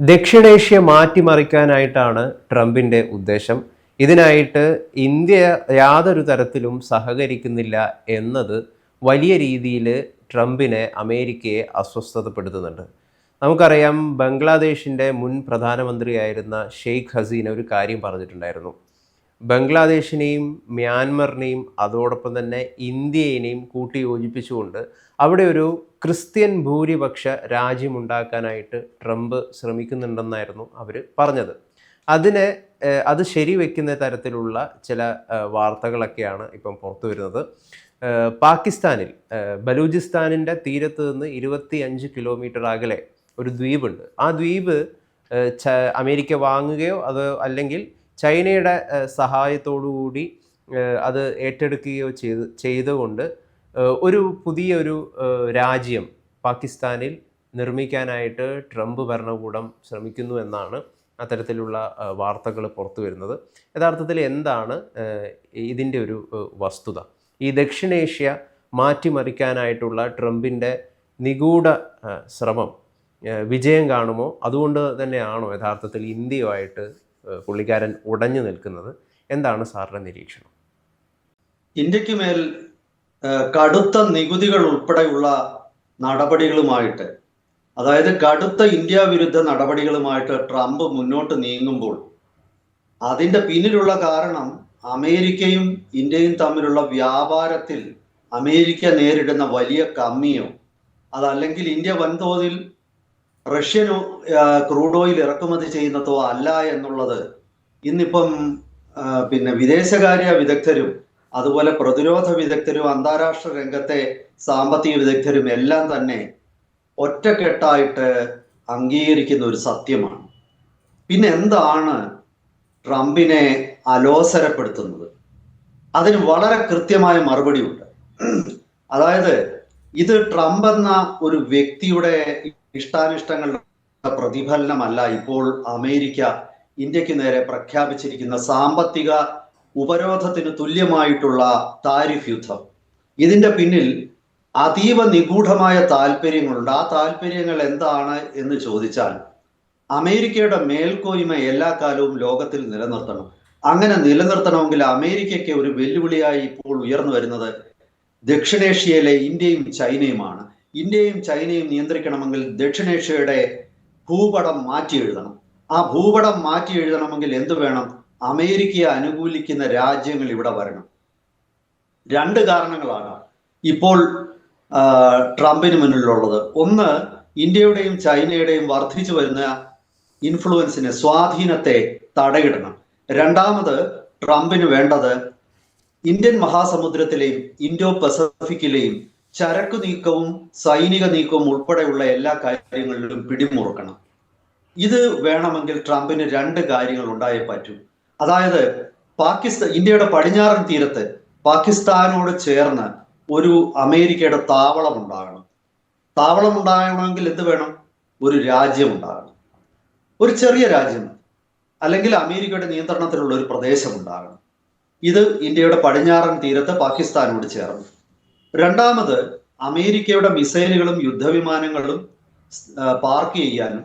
ദക്ഷിണേഷ്യ മാറ്റിമറിക്കാനായിട്ടാണ് ട്രംപിന്റെ ഉദ്ദേശം. ഇതിനായിട്ട് ഇന്ത്യ യാതൊരു തരത്തിലും സഹകരിക്കുന്നില്ല എന്നത് വലിയ രീതിയിൽ ട്രംപിനെ അമേരിക്കയെ അസ്വസ്ഥതപ്പെടുത്തുന്നുണ്ട്. നമുക്കറിയാം ബംഗ്ലാദേശിന്റെ മുൻ പ്രധാനമന്ത്രിയായിരുന്ന ഷെയ്ഖ് ഹസീന ഒരു കാര്യം പറഞ്ഞിട്ടുണ്ടായിരുന്നു. ബംഗ്ലാദേശിനെയും മ്യാൻമറിനെയും അതോടൊപ്പം തന്നെ ഇന്ത്യയെയും കൂട്ടി യോജിപ്പിച്ചുകൊണ്ട് അവിടെ ഒരു ക്രിസ്ത്യൻ ഭൂരിപക്ഷ രാജ്യമുണ്ടാക്കാനായിട്ട് ട്രംപ് ശ്രമിക്കുന്നുണ്ടെന്നായിരുന്നു അവർ പറഞ്ഞത്. അതിനെ അത് ശരിവെക്കുന്ന തരത്തിലുള്ള ചില വാർത്തകളൊക്കെയാണ് ഇപ്പം പുറത്തു വരുന്നത്. പാകിസ്ഥാനിൽ ബലൂചിസ്ഥാനിന്റെ തീരത്ത് നിന്ന് ഇരുപത്തി അഞ്ച് കിലോമീറ്റർ അകലെ ഒരു ദ്വീപുണ്ട്. ആ ദ്വീപ് അമേരിക്ക വാങ്ങുകയോ അത് അല്ലെങ്കിൽ ചൈനയുടെ സഹായത്തോടുകൂടി അത് ഏറ്റെടുക്കുകയോ ചെയ്ത് ചെയ്തുകൊണ്ട് ഒരു പുതിയൊരു രാജ്യം പാകിസ്ഥാനിൽ നിർമ്മിക്കാനായിട്ട് ട്രംപ് ഭരണകൂടം ശ്രമിക്കുന്നു എന്നാണ് അത്തരത്തിലുള്ള വാർത്തകൾ പുറത്തു വരുന്നത്. യഥാർത്ഥത്തിൽ എന്താണ് ഇതിന്റെ ഒരു വസ്തുത? ഈ ദക്ഷിണേഷ്യ മാറ്റിമറിക്കാനായിട്ടുള്ള ട്രംപിന്റെ നിഗൂഢ ശ്രമം വിജയം കാണുമോ? അതുകൊണ്ട് തന്നെയാണോ യഥാർത്ഥത്തിൽ ഇന്ത്യയുമായിട്ട് പുള്ളിക്കാരൻ ഉടഞ്ഞു നിൽക്കുന്നത് എന്താണ് സാറിന്റെ നിരീക്ഷണം? ഇന്ത്യയ്ക്ക് മേൽ കടുത്ത നികുതികൾ ഉൾപ്പെടെയുള്ള നടപടികളുമായിട്ട് അതായത് കടുത്ത ഇന്ത്യ വിരുദ്ധ നടപടികളുമായിട്ട് ട്രംപ് മുന്നോട്ട് നീങ്ങുമ്പോൾ അതിന്റെ പിന്നിലുള്ള കാരണം അമേരിക്കയും ഇന്ത്യയും തമ്മിലുള്ള വ്യാപാരത്തിൽ അമേരിക്ക നേരിടുന്ന വലിയ കമ്മിയോ അതല്ലെങ്കിൽ ഇന്ത്യ വൻതോതിൽ റഷ്യൻ ക്രൂഡ് ഓയിൽ ഇറക്കുമതി ചെയ്യുന്നതോ അല്ല എന്നുള്ളത് ഇന്നിപ്പം പിന്നെ വിദേശകാര്യ വിദഗ്ധരും അതുപോലെ പ്രതിരോധ വിദഗ്ധരും അന്താരാഷ്ട്ര രംഗത്തെ സാമ്പത്തിക വിദഗ്ധരും എല്ലാം തന്നെ ഒറ്റക്കെട്ടായിട്ട് അംഗീകരിക്കുന്ന ഒരു സത്യമാണ്. പിന്നെ എന്താണ് ട്രംപിനെ അലോസരപ്പെടുത്തുന്നത്? അതിന് വളരെ കൃത്യമായ മറുപടിയുണ്ട്. അതായത് ഇത് ട്രംപ് എന്ന ഒരു വ്യക്തിയുടെ ഇഷ്ടാനിഷ്ടങ്ങളുടെ പ്രതിഫലനമല്ല ഇപ്പോൾ അമേരിക്ക ഇന്ത്യയ്ക്ക് നേരെ പ്രഖ്യാപിച്ചിരിക്കുന്ന സാമ്പത്തിക ഉപരോധത്തിന് തുല്യമായിട്ടുള്ള താരിഫ് യുദ്ധം. ഇതിന്റെ പിന്നിൽ അതീവ നിഗൂഢമായ താല്പര്യങ്ങളുണ്ട്. ആ താല്പര്യങ്ങൾ എന്താണ് എന്ന് ചോദിച്ചാൽ അമേരിക്കയുടെ മേൽക്കോയ്മ എല്ലാ കാലവും ലോകത്തിൽ നിലനിർത്തണം. അങ്ങനെ നിലനിർത്തണമെങ്കിൽ അമേരിക്കയ്ക്ക് ഒരു വെല്ലുവിളിയായി ഇപ്പോൾ ഉയർന്നു വരുന്നത് ദക്ഷിണേഷ്യയിലെ ഇന്ത്യയും ചൈനയുമാണ്. ഇന്ത്യയും ചൈനയും നിയന്ത്രിക്കണമെങ്കിൽ ദക്ഷിണേഷ്യയുടെ ഭൂപടം മാറ്റി എഴുതണം. ആ ഭൂപടം മാറ്റി എഴുതണമെങ്കിൽ എന്ത് വേണം? അമേരിക്കയെ അനുകൂലിക്കുന്ന രാജ്യങ്ങൾ ഇവിടെ വരണം. രണ്ട് കാരണങ്ങളാണ് ഇപ്പോൾ ട്രംപിന് മുന്നിലുള്ളത്. ഒന്ന് ഇന്ത്യയുടെയും ചൈനയുടെയും വർദ്ധിച്ചു വരുന്ന ഇൻഫ്ലുവൻസിനെ സ്വാധീനത്തെ തടയിടണം. രണ്ടാമത് ട്രംപിന് വേണ്ടത് ഇന്ത്യൻ മഹാസമുദ്രത്തിലെയും ഇൻഡോ പസഫിക്കിലെയും ചരക്കു നീക്കവും സൈനിക നീക്കവും ഉൾപ്പെടെയുള്ള എല്ലാ കാര്യങ്ങളിലും പിടിമുറുക്കണം. ഇത് വേണമെങ്കിൽ ട്രംപിന് രണ്ട് കാര്യങ്ങൾ ഉണ്ടായേ പറ്റൂ. അതായത് പാകിസ്ഥാൻ ഇന്ത്യയുടെ പടിഞ്ഞാറൻ തീരത്ത് പാകിസ്ഥാനോട് ചേർന്ന് ഒരു അമേരിക്കയുടെ താവളം ഉണ്ടാകണം. താവളം ഉണ്ടാകണമെങ്കിൽ എന്ത് വേണം? ഒരു രാജ്യം ഉണ്ടാകണം. ഒരു ചെറിയ രാജ്യം അല്ലെങ്കിൽ അമേരിക്കയുടെ നിയന്ത്രണത്തിലുള്ള ഒരു പ്രദേശം ഉണ്ടാകണം. ഇത് ഇന്ത്യയുടെ പടിഞ്ഞാറൻ തീരത്ത് പാകിസ്ഥാനോട് ചേർന്ന്. രണ്ടാമത് അമേരിക്കയുടെ മിസൈലുകളും യുദ്ധവിമാനങ്ങളും പാർക്ക് ചെയ്യാനും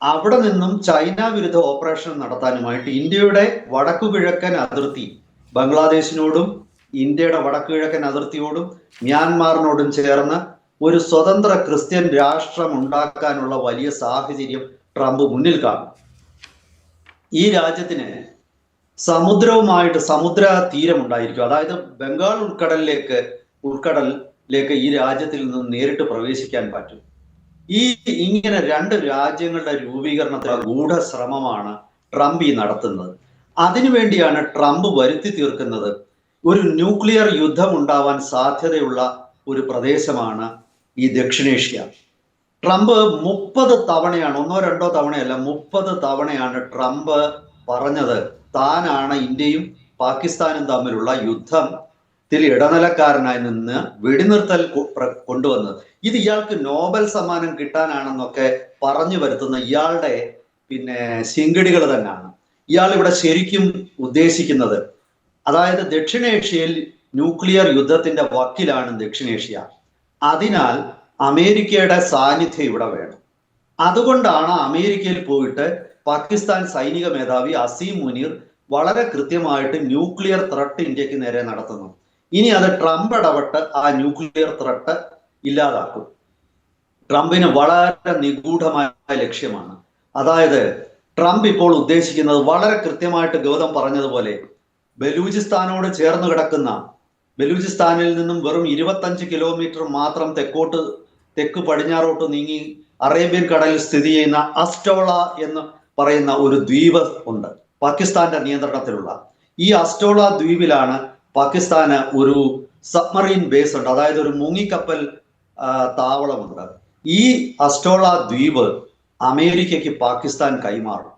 അവിടെ നിന്നും ചൈന വിരുദ്ധ ഓപ്പറേഷൻ നടത്താനുമായിട്ട് ഇന്ത്യയുടെ വടക്കു കിഴക്കൻ അതിർത്തി ബംഗ്ലാദേശിനോടും ഇന്ത്യയുടെ വടക്കു കിഴക്കൻ അതിർത്തിയോടും മ്യാൻമാറിനോടും ചേർന്ന് ഒരു സ്വതന്ത്ര ക്രിസ്ത്യൻ രാഷ്ട്രം ഉണ്ടാക്കാനുള്ള വലിയ സാഹചര്യം ട്രംപ് മുന്നിൽ കാണും. ഈ രാജ്യത്തിന് സമുദ്രവുമായിട്ട് സമുദ്ര തീരമുണ്ടായിരിക്കും. അതായത് ബംഗാൾ ഉൾക്കടലിലേക്ക് ഉൾക്കടലിലേക്ക് ഈ രാജ്യത്തിൽ നിന്ന് നേരിട്ട് പ്രവേശിക്കാൻ പറ്റും. ഈ ഇങ്ങനെ രണ്ട് രാജ്യങ്ങളുടെ രൂപീകരണത്തിലുള്ള ഗൂഢശ്രമമാണ് ട്രംപ് ഈ നടത്തുന്നത്. അതിനുവേണ്ടിയാണ് ട്രംപ് വരുത്തി തീർക്കുന്നത് ഒരു ന്യൂക്ലിയർ യുദ്ധം ഉണ്ടാവാൻ സാധ്യതയുള്ള ഒരു പ്രദേശമാണ് ഈ ദക്ഷിണേഷ്യ. ട്രംപ് മുപ്പത് തവണയാണ് ഒന്നോ രണ്ടോ തവണയല്ല മുപ്പത് തവണയാണ് ട്രംപ് പറഞ്ഞത് താനാണ് ഇന്ത്യയും പാകിസ്ഥാനും തമ്മിലുള്ള യുദ്ധത്തിൽ ഇടനിലക്കാരനായി നിന്ന് വെടിനിർത്തൽ കൊണ്ടുവന്നത്. ഇത് ഇയാൾക്ക് നോബൽ സമ്മാനം കിട്ടാനാണെന്നൊക്കെ പറഞ്ഞു വരുത്തുന്ന ഇയാളുടെ പിന്നെ ശിങ്കടികൾ തന്നെയാണ്. ഇയാൾ ഇവിടെ ശരിക്കും ഉദ്ദേശിക്കുന്നത് അതായത് ദക്ഷിണേഷ്യയിൽ ന്യൂക്ലിയർ യുദ്ധത്തിന്റെ വക്കിലാണ് ദക്ഷിണേഷ്യ. അതിനാൽ അമേരിക്കയുടെ സാന്നിധ്യം ഇവിടെ വേണം. അതുകൊണ്ടാണ് അമേരിക്കയിൽ പോയിട്ട് പാകിസ്ഥാൻ സൈനിക മേധാവി അസീം മുനീർ വളരെ കൃത്യമായിട്ട് ന്യൂക്ലിയർ ത്രട്ട് ഇന്ത്യയ്ക്ക് നേരെ നടത്തുന്നു ഇനി അത് ട്രംപ് ഇടപെട്ട് ആ ന്യൂക്ലിയർ ത്രട്ട് ഇല്ലാതാക്കും. ട്രംപിന് വളരെ നിഗൂഢമായ ലക്ഷ്യമാണ്. അതായത് ട്രംപ് ഇപ്പോൾ ഉദ്ദേശിക്കുന്നത് വളരെ കൃത്യമായിട്ട് ഗൗതം പറഞ്ഞതുപോലെ ബലൂചിസ്ഥാനോട് ചേർന്ന് കിടക്കുന്ന ബലൂചിസ്ഥാനിൽ നിന്നും വെറും ഇരുപത്തഞ്ച് കിലോമീറ്റർ മാത്രം തെക്കോട്ട് തെക്ക് പടിഞ്ഞാറോട്ട് നീങ്ങി അറേബ്യൻ കടലിൽ സ്ഥിതി ചെയ്യുന്ന അസ്റ്റോള എന്ന് പറയുന്ന ഒരു ദ്വീപ് ഉണ്ട്. പാകിസ്ഥാന്റെ നിയന്ത്രണത്തിലുള്ള. ഈ അസ്റ്റോള ദ്വീപിലാണ് പാകിസ്ഥാന് ഒരു സബ്മറീൻ ബേസ് ഉണ്ട്. അതായത് ഒരു മുങ്ങിക്കപ്പൽ താവളമുണ്ട്. ഈ അസ്റ്റോള ദ്വീപ് അമേരിക്കയ്ക്ക് പാകിസ്ഥാൻ കൈമാറും.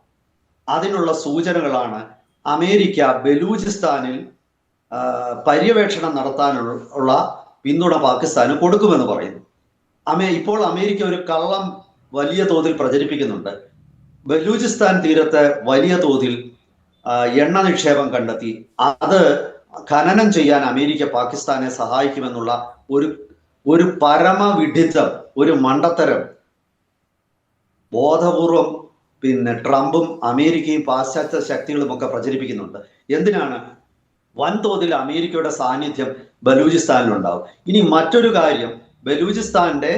അതിനുള്ള സൂചനകളാണ് അമേരിക്ക ബലൂചിസ്ഥാനിൽ പര്യവേക്ഷണം നടത്താനുള്ള പിന്തുണ പാകിസ്ഥാന് കൊടുക്കുമെന്ന് പറയുന്നു. അമേ ഇപ്പോൾ അമേരിക്ക ഒരു കള്ളം വലിയ തോതിൽ പ്രചരിപ്പിക്കുന്നുണ്ട്. ബലൂചിസ്ഥാൻ തീരത്തെ വലിയ തോതിൽ എണ്ണ നിക്ഷേപം കണ്ടെത്തി. അത് ഖനനം ചെയ്യാൻ അമേരിക്ക പാകിസ്ഥാനെ സഹായിക്കുമെന്നുള്ള ഒരു ഒരു പരമവിഡിത്തം ഒരു മണ്ടത്തരം ബോധപൂർവം പിന്നെ ട്രംപും അമേരിക്കയും പാശ്ചാത്യ ശക്തികളും ഒക്കെ പ്രചരിപ്പിക്കുന്നുണ്ട്. എന്തിനാണ്? വൻതോതിൽ അമേരിക്കയുടെ സാന്നിധ്യം ബലൂചിസ്ഥാനിലുണ്ടാവും. ഇനി മറ്റൊരു കാര്യം ബലൂചിസ്ഥാന്റെ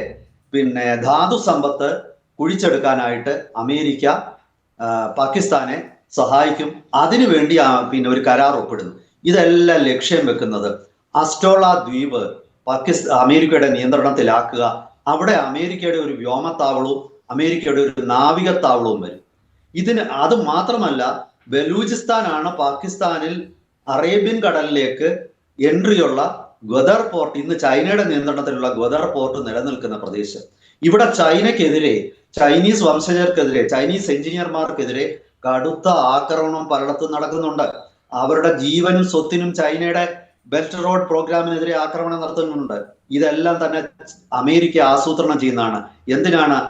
പിന്നെ ധാതു സമ്പത്ത് കുഴിച്ചെടുക്കാനായിട്ട് അമേരിക്ക പാകിസ്ഥാനെ സഹായിക്കും. അതിനുവേണ്ടി വേണ്ടി പിന്നെ ഒരു കരാർ ഒപ്പിടുന്നു. ഇതെല്ലാം ലക്ഷ്യം വെക്കുന്നത് അസ്റ്റോള ദ്വീപ് പാകിസ്ഥാൻ അമേരിക്കയുടെ നിയന്ത്രണത്തിലാക്കുക. അവിടെ അമേരിക്കയുടെ ഒരു വ്യോമത്താവളവും അമേരിക്കയുടെ ഒരു നാവികത്താവളവും വരും. ഇതിന് അത് മാത്രമല്ല ബലൂചിസ്ഥാനാണ് പാകിസ്ഥാനിൽ അറേബ്യൻ കടലിലേക്ക് എൻട്രിയുള്ള ഗ്വദർ പോർട്ട് ഇന്ന് ചൈനയുടെ നിയന്ത്രണത്തിലുള്ള ഗ്വദർ പോർട്ട് നിലനിൽക്കുന്ന പ്രദേശം. ഇവിടെ ചൈനയ്ക്കെതിരെ ചൈനീസ് വംശജർക്കെതിരെ ചൈനീസ് എഞ്ചിനീയർമാർക്കെതിരെ കടുത്ത ആക്രമണം പലയിടത്തും നടക്കുന്നുണ്ട്. അവരുടെ ജീവനും സ്വത്തിനും ചൈനയുടെ ബെൽറ്റ് റോഡ് പ്രോഗ്രാമിനെതിരെ ആക്രമണം നടത്തുന്നുണ്ട്. ഇതെല്ലാം തന്നെ അമേരിക്ക ആസൂത്രണം ചെയ്യുന്നതാണ്. എന്തിനാണ്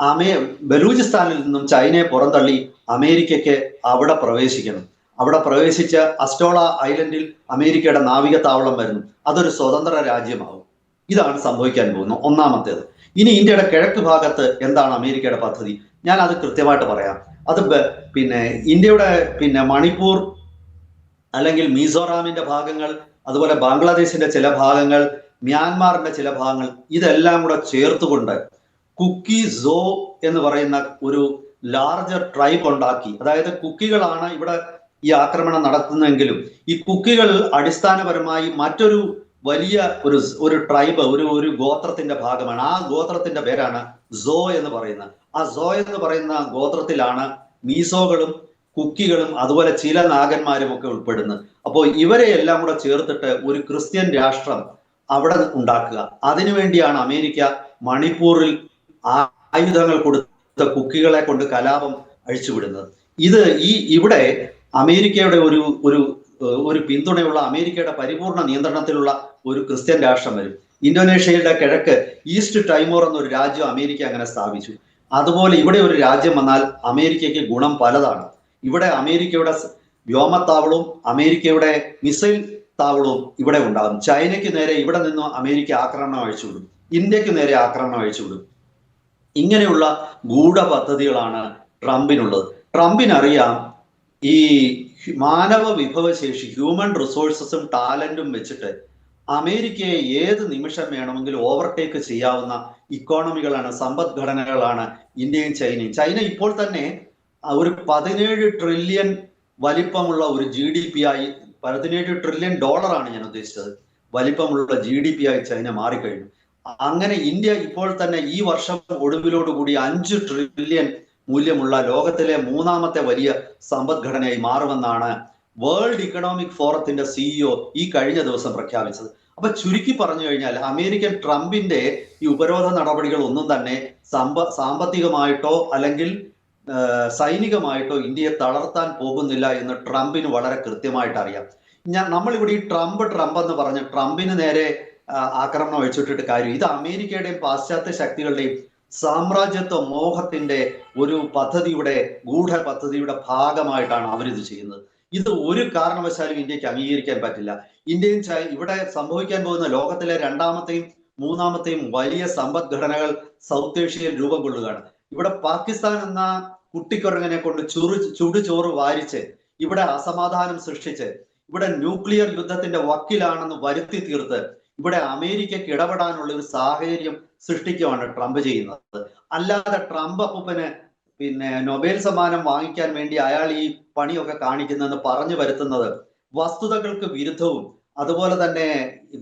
അമേ ബലൂചിസ്ഥാനിൽ നിന്നും ചൈനയെ പുറന്തള്ളി അമേരിക്കയ്ക്ക് അവിടെ പ്രവേശിക്കണം? അവിടെ പ്രവേശിച്ച അസ്റ്റോള ഐലൻഡിൽ അമേരിക്കയുടെ നാവിക താവളം വരുന്നു. അതൊരു സ്വതന്ത്ര രാജ്യമാവും ഇതാണ് സംഭവിക്കാൻ പോകുന്നത്. ഒന്നാമത്തേത്. ഇനി ഇന്ത്യയുടെ കിഴക്ക് ഭാഗത്ത് എന്താണ് അമേരിക്കയുടെ പദ്ധതി? ഞാൻ അത് കൃത്യമായിട്ട് പറയാം. അത് പിന്നെ ഇന്ത്യയുടെ പിന്നെ മണിപ്പൂർ അല്ലെങ്കിൽ മിസോറാമിന്റെ ഭാഗങ്ങൾ അതുപോലെ ബംഗ്ലാദേശിന്റെ ചില ഭാഗങ്ങൾ മ്യാൻമാറിന്റെ ചില ഭാഗങ്ങൾ ഇതെല്ലാം കൂടെ ചേർത്തുകൊണ്ട് കുക്കി സോ എന്ന് പറയുന്ന ഒരു ലാർജർ ട്രൈബ് ഉണ്ടാക്കി. അതായത് കുക്കികളാണ് ഇവിടെ ഈ ആക്രമണം നടത്തുന്നതെങ്കിലും ഈ കുക്കികൾ അടിസ്ഥാനപരമായി മറ്റൊരു വലിയ ഒരു ഒരു ട്രൈബ് ഒരു ഒരു ഗോത്രത്തിന്റെ ഭാഗമാണ്. ആ ഗോത്രത്തിന്റെ പേരാണ് സോ എന്ന് പറയുന്നത്. ആ സോ എന്ന് പറയുന്ന ഗോത്രത്തിലാണ് മീസോകളും കുക്കികളും അതുപോലെ ചില നാഗന്മാരും ഒക്കെ ഉൾപ്പെടുന്നത്. അപ്പോൾ ഇവരെ എല്ലാം കൂടെ ചേർത്തിട്ട് ഒരു ക്രിസ്ത്യൻ രാഷ്ട്രം അവിടെ ഉണ്ടാക്കുക. അതിനുവേണ്ടിയാണ് അമേരിക്ക മണിപ്പൂരിൽ ആയുധങ്ങൾ കൊടുത്ത കുക്കികളെ കൊണ്ട് കലാപം അഴിച്ചുവിടുന്നത്. ഇത് ഈ ഇവിടെ അമേരിക്കയുടെ ഒരു ഒരു ഒരു പിന്തുണയുള്ള അമേരിക്കയുടെ പരിപൂർണ നിയന്ത്രണത്തിലുള്ള ഒരു ക്രിസ്ത്യൻ രാഷ്ട്രം വരും. ഇന്തോനേഷ്യയുടെ കിഴക്ക് ഈസ്റ്റ് ടൈമോർ എന്നൊരു രാജ്യം അമേരിക്ക അങ്ങനെ സ്ഥാപിച്ചു. അതുപോലെ ഇവിടെ ഒരു രാജ്യം വന്നാൽ അമേരിക്കയ്ക്ക് ഗുണം പലതാണ്. ഇവിടെ അമേരിക്കയുടെ വ്യോമത്താവളവും അമേരിക്കയുടെ മിസൈൽ താവളവും ഇവിടെ ഉണ്ടാകും. ചൈനയ്ക്ക് നേരെ ഇവിടെ നിന്ന് അമേരിക്ക ആക്രമണം അഴിച്ചുവിടും. ഇന്ത്യയ്ക്ക് നേരെ ആക്രമണം അഴിച്ചുവിടും. ഇങ്ങനെയുള്ള ഗൂഢ പദ്ധതികളാണ് ട്രംപിനുള്ളത്. ട്രംപിനറിയാം ഈ മാനവ വിഭവശേഷി ഹ്യൂമൻ റിസോഴ്സസും ടാലന്റും വെച്ചിട്ട് അമേരിക്കയെ ഏത് നിമിഷം വേണമെങ്കിലും ഓവർടേക്ക് ചെയ്യാവുന്ന ഇക്കോണമികളാണ് സമ്പദ്ഘടനകളാണ് ഇന്ത്യയും ചൈനയും. ചൈന ഇപ്പോൾ തന്നെ ഒരു പതിനേഴ് ട്രില്യൺ വലിപ്പമുള്ള ഒരു ജി ഡി പി ആയി പതിനേഴ് ട്രില്യൺ ഡോളറാണ് ഞാൻ ഉദ്ദേശിച്ചത്. വലിപ്പമുള്ള ജി ഡി പി ആയി ചൈന മാറിക്കഴിഞ്ഞു. അങ്ങനെ ഇന്ത്യ ഇപ്പോൾ തന്നെ ഈ വർഷം ഒടുവിലോടുകൂടി അഞ്ച് ട്രില്യൺ മൂല്യമുള്ള ലോകത്തിലെ മൂന്നാമത്തെ വലിയ സമ്പദ്ഘടനയായി മാറുമെന്നാണ് വേൾഡ് ഇക്കണോമിക് ഫോറത്തിന്റെ സിഇഒ ഈ കഴിഞ്ഞ ദിവസം പ്രഖ്യാപിച്ചത്. അപ്പൊ ചുരുക്കി പറഞ്ഞു കഴിഞ്ഞാൽ അമേരിക്കൻ ട്രംപിന്റെ ഈ ഉപരോധ നടപടികൾ ഒന്നും തന്നെ സമ്പ സാമ്പത്തികമായിട്ടോ അല്ലെങ്കിൽ സൈനികമായിട്ടോ ഇന്ത്യയെ തളർത്താൻ പോകുന്നില്ല എന്ന് ട്രംപിന് വളരെ കൃത്യമായിട്ട് അറിയാം ഞാൻ നമ്മളിവിടെ ഈ ട്രംപ് ട്രംപ് എന്ന് പറഞ്ഞ് ട്രംപിന് നേരെ ആക്രമണം ഒഴിച്ചിട്ടിട്ട് കാര്യം ഇത് അമേരിക്കയുടെയും പാശ്ചാത്യ ശക്തികളുടെയും സാമ്രാജ്യത്വ മോഹത്തിന്റെ ഒരു പദ്ധതിയുടെ ഗൂഢ പദ്ധതിയുടെ ഭാഗമായിട്ടാണ് അവരിത് ചെയ്യുന്നത്. ഇത് ഒരു കാരണവശാലും ഇന്ത്യയ്ക്ക് അംഗീകരിക്കാൻ പറ്റില്ല. ഇന്ത്യയും ഇവിടെ സംഭവിക്കാൻ പോകുന്ന ലോകത്തിലെ രണ്ടാമത്തെയും മൂന്നാമത്തെയും വലിയ സമ്പദ്ഘടനകൾ സൗത്ത് ഏഷ്യയിൽ രൂപം കൊള്ളുകയാണ്. ഇവിടെ പാകിസ്ഥാൻ എന്ന കുട്ടിക്കുരങ്ങനെ കൊണ്ട് ചുറു ചുടുചോറ് വാരിച്ച് ഇവിടെ അസമാധാനം സൃഷ്ടിച്ച് ഇവിടെ ന്യൂക്ലിയർ യുദ്ധത്തിന്റെ വക്കിലാണെന്ന് വരുത്തി തീർത്ത് ഇവിടെ അമേരിക്കയ്ക്ക് ഇടപെടാനുള്ള ഒരു സാഹചര്യം സൃഷ്ടിക്കുകയാണ് ട്രംപ് ചെയ്യുന്നത്. അല്ലാതെ ട്രംപ് അപ്പൂപ്പന് പിന്നെ നൊബേൽ സമ്മാനം വാങ്ങിക്കാൻ വേണ്ടി അയാൾ ഈ പണിയൊക്കെ കാണിക്കുന്നെന്ന് പറഞ്ഞു വരുത്തുന്നത് വസ്തുതകൾക്ക് വിരുദ്ധവും അതുപോലെ തന്നെ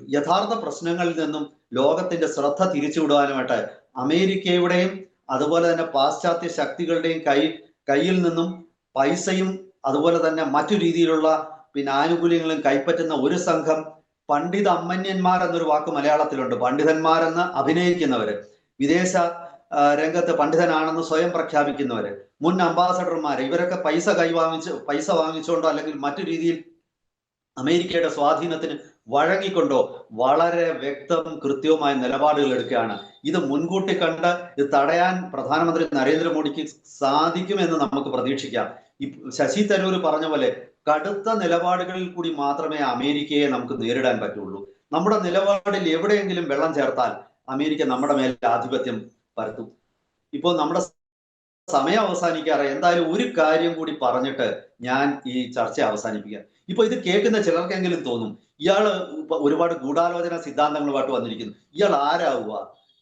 യഥാർത്ഥ പ്രശ്നങ്ങളിൽ നിന്നും ലോകത്തിന്റെ ശ്രദ്ധ തിരിച്ചുവിടുവാനുമായിട്ട് അമേരിക്കയുടെയും അതുപോലെ തന്നെ പാശ്ചാത്യ ശക്തികളുടെയും കൈ കയ്യിൽ നിന്നും പൈസയും അതുപോലെ തന്നെ മറ്റു രീതിയിലുള്ള പിന്നെ ആനുകൂല്യങ്ങളും കൈപ്പറ്റുന്ന ഒരു സംഘം പണ്ഡിത അമ്മന്യന്മാർ എന്നൊരു വാക്ക് മലയാളത്തിലുണ്ട്. പണ്ഡിതന്മാരെന്ന് അഭിനയിക്കുന്നവര്. വിദേശ രംഗത്ത് പണ്ഡിതനാണെന്ന് സ്വയം പ്രഖ്യാപിക്കുന്നവര് മുൻ അംബാസഡർമാര് ഇവരൊക്കെ പൈസ കൈവാങ്ങിച്ച് പൈസ വാങ്ങിച്ചുകൊണ്ടോ അല്ലെങ്കിൽ മറ്റു രീതിയിൽ അമേരിക്കയുടെ സ്വാധീനത്തിന് വഴങ്ങിക്കൊണ്ടോ വളരെ വ്യക്തവും കൃത്യവുമായ നിലപാടുകൾ എടുക്കുകയാണ്. ഇത് മുൻകൂട്ടി കണ്ട് ഇത് തടയാൻ പ്രധാനമന്ത്രി നരേന്ദ്രമോദിക്ക് സാധിക്കുമെന്ന് നമുക്ക് പ്രതീക്ഷിക്കാം. ശശി തരൂർ പറഞ്ഞ പോലെ കടുത്ത നിലപാടുകളിൽ കൂടി മാത്രമേ അമേരിക്കയെ നമുക്ക് നേരിടാൻ പറ്റുള്ളൂ. നമ്മുടെ നിലപാടിൽ എവിടെയെങ്കിലും വെള്ളം ചേർത്താൽ അമേരിക്ക നമ്മുടെ മേലെ ആധിപത്യം പരത്തും. ഇപ്പോൾ നമ്മുടെ സമയം അവസാനിക്കാറ് എന്തായാലും ഒരു കാര്യം കൂടി പറഞ്ഞിട്ട് ഞാൻ ഈ ചർച്ച അവസാനിപ്പിക്കാം. ഇപ്പൊ ഇത് കേൾക്കുന്ന ചിലർക്കെങ്കിലും തോന്നും ഇയാൾ ഒരുപാട് ഗൂഢാലോചന സിദ്ധാന്തങ്ങളുമായിട്ട് വന്നിരിക്കുന്നു. ഇയാൾ ആരാവുക?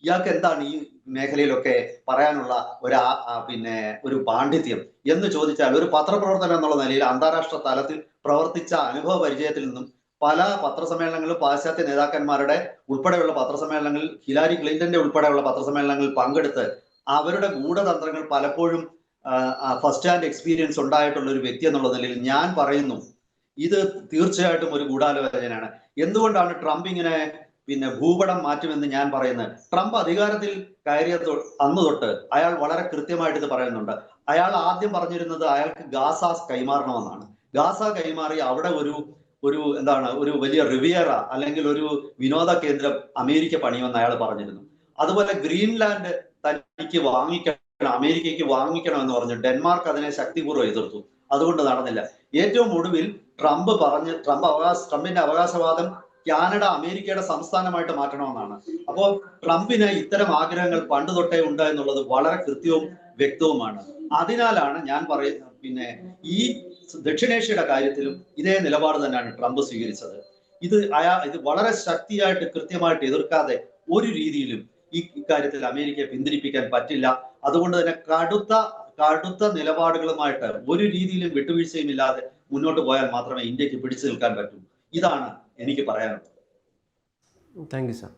ഇയാൾക്ക് എന്താണ് ഈ മേഖലയിലൊക്കെ പറയാനുള്ള ഒരു പിന്നെ ഒരു പാണ്ഡിത്യം എന്ന് ചോദിച്ചാൽ ഒരു പത്രപ്രവർത്തനം എന്നുള്ള നിലയിൽ അന്താരാഷ്ട്ര തലത്തിൽ പ്രവർത്തിച്ച അനുഭവ പരിചയത്തിൽ നിന്നും പല പത്രസമ്മേളനങ്ങളിൽ പാശ്ചാത്യ നേതാക്കന്മാരുടെ ഉൾപ്പെടെയുള്ള പത്രസമ്മേളനങ്ങളിൽ ഹിലാരി ക്ലിന്റന്റെ ഉൾപ്പെടെയുള്ള പത്രസമ്മേളനങ്ങളിൽ പങ്കെടുത്ത് അവരുടെ ഗൂഢതന്ത്രങ്ങൾ പലപ്പോഴും ഫസ്റ്റ് ഹാൻഡ് എക്സ്പീരിയൻസ് ഉണ്ടായിട്ടുള്ള ഒരു വ്യക്തി എന്നുള്ള നിലയിൽ ഞാൻ പറയുന്നു. ഇത് തീർച്ചയായിട്ടും ഒരു ഗൂഢാലോചനയാണ്. എന്തുകൊണ്ടാണ് ട്രംപ് ഇങ്ങനെ പിന്നെ ഭൂപടം മാറ്റുമെന്ന് ഞാൻ പറയുന്നത്? ട്രംപ് അധികാരത്തിൽ കയറിയ അന്ന് തൊട്ട് അയാൾ വളരെ കൃത്യമായിട്ട് ഇത് പറയുന്നുണ്ട്. അയാൾ ആദ്യം പറഞ്ഞിരുന്നത് അയാൾക്ക് ഗാസ കൈമാറണമെന്നാണ്. ഗാസ കൈമാറി അവിടെ ഒരു ഒരു എന്താണ് ഒരു വലിയ റിവിയറ അല്ലെങ്കിൽ ഒരു വിനോദ കേന്ദ്രം അമേരിക്ക പണിയുമെന്ന് അയാൾ പറഞ്ഞിരുന്നു. അതുപോലെ ഗ്രീൻലാൻഡ് തനിക്ക് വാങ്ങിക്കണം അമേരിക്കയ്ക്ക് വാങ്ങിക്കണം എന്ന് പറഞ്ഞു. ഡെൻമാർക്ക് അതിനെ ശക്തിപൂർവം എതിർത്തു. അതുകൊണ്ട് നടന്നില്ല. ഏറ്റവും ഒടുവിൽ ട്രംപ് പറഞ്ഞ് ട്രംപ് അവകാശ ട്രംപിന്റെ അവകാശവാദം കാനഡ അമേരിക്കയുടെ സംസ്ഥാനമായിട്ട് മാറ്റണമെന്നാണ്. അപ്പോൾ ട്രംപിന് ഇത്തരം ആഗ്രഹങ്ങൾ പണ്ട് തൊട്ടേ ഉണ്ട് എന്നുള്ളത് വളരെ കൃത്യവും വ്യക്തവുമാണ്. അതിനാലാണ് ഞാൻ പറയുന്നത് പിന്നെ ഈ ദക്ഷിണേഷ്യയുടെ കാര്യത്തിലും ഇതേ നിലപാട് തന്നെയാണ് ട്രംപ് സ്വീകരിച്ചത്. ഇത് അയാ ഇത് വളരെ ശക്തിയായിട്ട് കൃത്യമായിട്ട് എതിർക്കാതെ ഒരു രീതിയിലും ഈ ഇക്കാര്യത്തിൽ അമേരിക്കയെ പിന്തിരിപ്പിക്കാൻ പറ്റില്ല. അതുകൊണ്ട് തന്നെ കടുത്ത കടുത്ത നിലപാടുകളുമായിട്ട് ഒരു രീതിയിലും വിട്ടുവീഴ്ചയും ഇല്ലാതെ മുന്നോട്ട് പോയാൽ മാത്രമേ ഇന്ത്യയ്ക്ക് പിടിച്ചു നിൽക്കാൻ പറ്റൂ. ഇതാണ് എനിക്ക് പറയാനുള്ളത്. Thank you sir